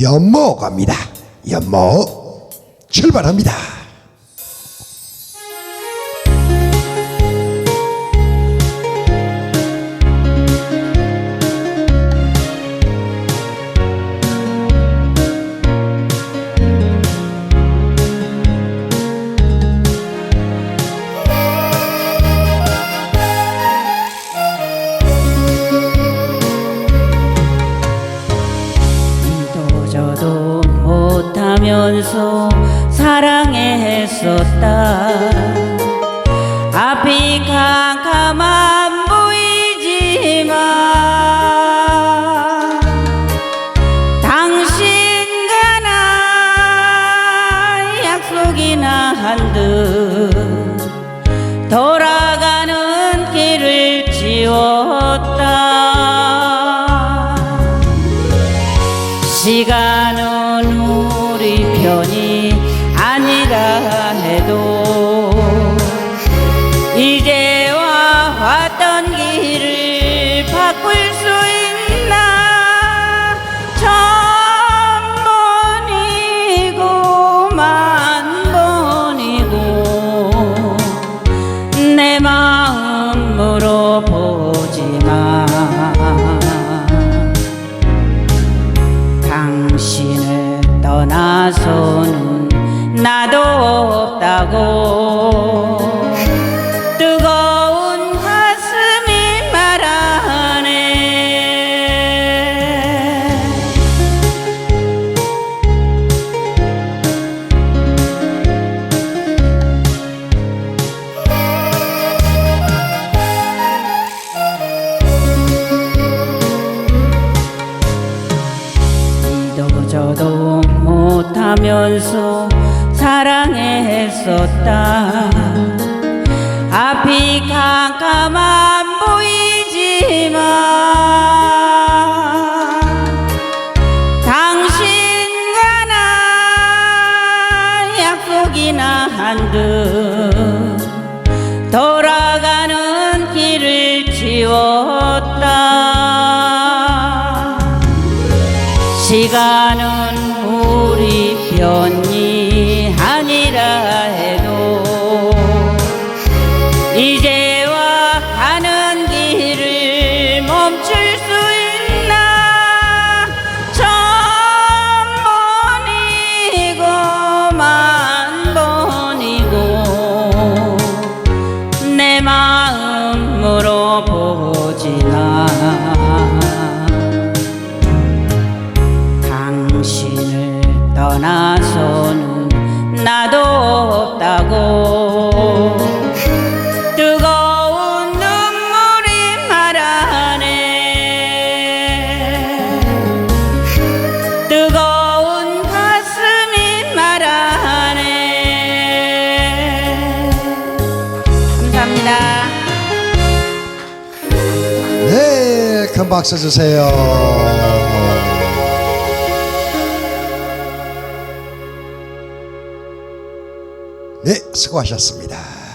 연모 갑니다. 연모 출발합니다. 했었다. 앞이 캄캄한 보이지만 당신과 나 약속이나 한 듯 돌아가는 길을 지웠다. 시간은 우리 편이 나서는 나도 없다고 못하면서 사랑했었다. 앞이 캄캄한 보이지만 당신과 나 약속이나 한 듯 돌아가는 길을 지웠다. 시간은 우리 편이 아니라 해 큰 박수 주세요. 네, 수고하셨습니다.